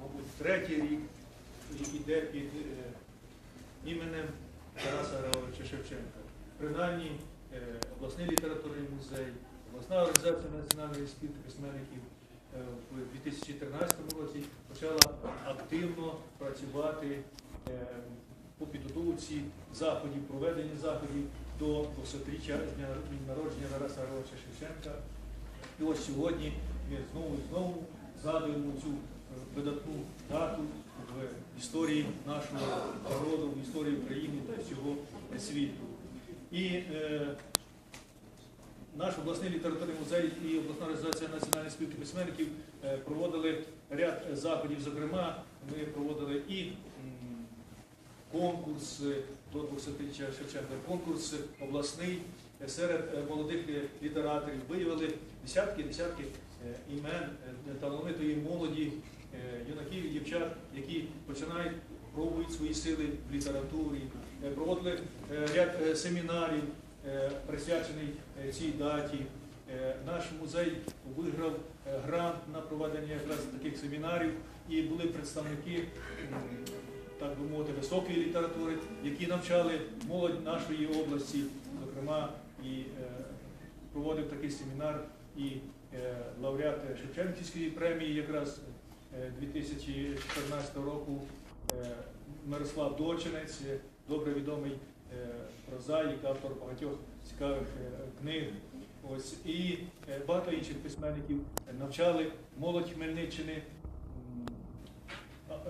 мабуть, третій рік йде під е, іменем Тараса Григоровича Шевченка. Принаймні, е, обласний літературний музей, обласна організація національної спілки письменників е, в 2013 році почала активно працювати по підготовці заходів, проведення заходів до 200-річчя дня народження Тараса Григоровича Шевченка. І ось сьогодні ми знову і знову згадуємо цю видатну дату в історії нашого народу, в історії України та всього світу. І е, наш обласний літературний музей і обласна організація Національної спілки письменників е, проводили ряд заходів. Зокрема, ми проводили і конкурс е, до 200-річчя Шевченка, конкурс обласний серед е, молодих літераторів. Виявили десятки десятки е, імен талановитої молоді, юнаків і дівчат, які починають пробують свої сили в літературі. Е, Проводили е, ряд е, семінарів, е, присвячений е, цій даті. Е, Наш музей виграв е, грант на проведення якраз таких семінарів, і були представники, так би мовити, високої літератури, які навчали молодь нашої області, зокрема, і е, проводив такий семінар і е, лауреат Шевченківської премії якраз е, 2014 року е, Мирослав Дочинець, е, добре відомий е, прозаїк, автор багатьох цікавих е, книг. Ось і е, багато інших письменників навчали молодь Хмельниччини е,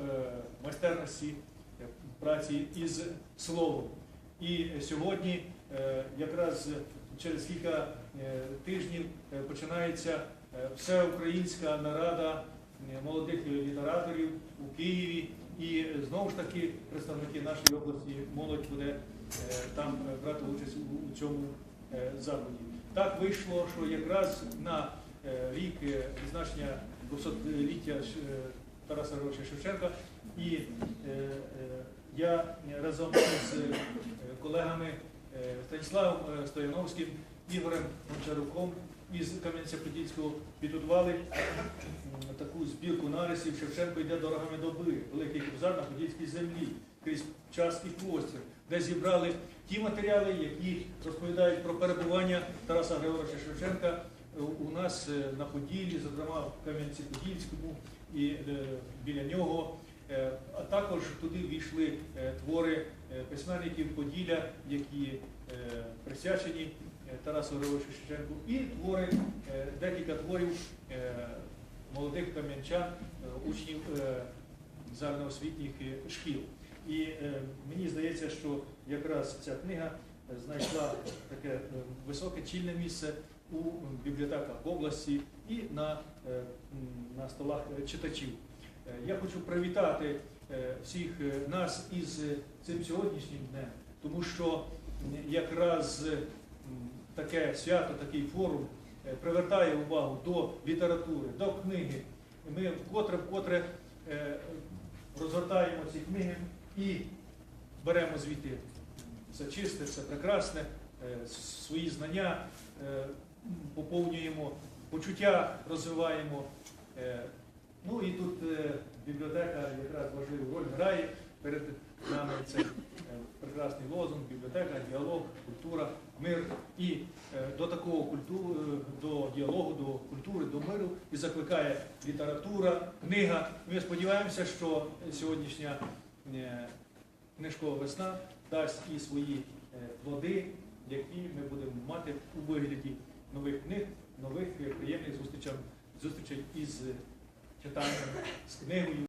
майстерності е, праці із словом. І сьогодні е, якраз через кілька е, тижнів е, починається е, всеукраїнська нарада е, молодих літераторів у Києві. І е, знову ж таки представники нашої області молодь буде е, там е, брати участь у, цьому е, заході. Так вийшло, що якраз на е, рік е, відзначення 200-ліття е, Тараса Григоровича Шевченка і е, е, я разом з е, колегами е, Станіславом е, Стояновським, Ігорем Гончаруком із Кам'янця-Подільського підготували таку збірку нарисів Шевченко йде дорогами доби, великий кобзар на подільській землі, крізь час і простір, де зібрали ті матеріали, які розповідають про перебування Тараса Григоровича Шевченка е, у нас е, на Поділлі, зокрема в Кам'янці-Подільському і е, біля нього. Е, А також туди війшли е, твори е, письменників Поділля, які присвячені Тарасу Григоровичу Шевченку, і твори, декілька творів молодих кам'янчан, учнів загальноосвітніх шкіл. І мені здається, що якраз ця книга знайшла таке високе чільне місце у бібліотеках області і на, на столах читачів. Е, Я хочу привітати е, всіх е, нас із цим сьогоднішнім днем, тому що якраз таке свято, такий форум привертає увагу до літератури, до книги. Ми вкотре вкотре е, розгортаємо ці книги і беремо звідти все чисте, все прекрасне, свої знання, поповнюємо почуття, розвиваємо. Е, Ну і тут е, бібліотека якраз важливу роль грає перед нами цей е, прекрасний лозунг, бібліотека, діалог, культура, мир. І е, до такого культу, е, до діалогу, до культури, до миру і закликає література, книга. Ми сподіваємося, що сьогоднішня книжкова весна дасть і свої плоди, які ми будемо мати у вигляді нових книг, нових приємних зустрічей, із читанням, з книгою.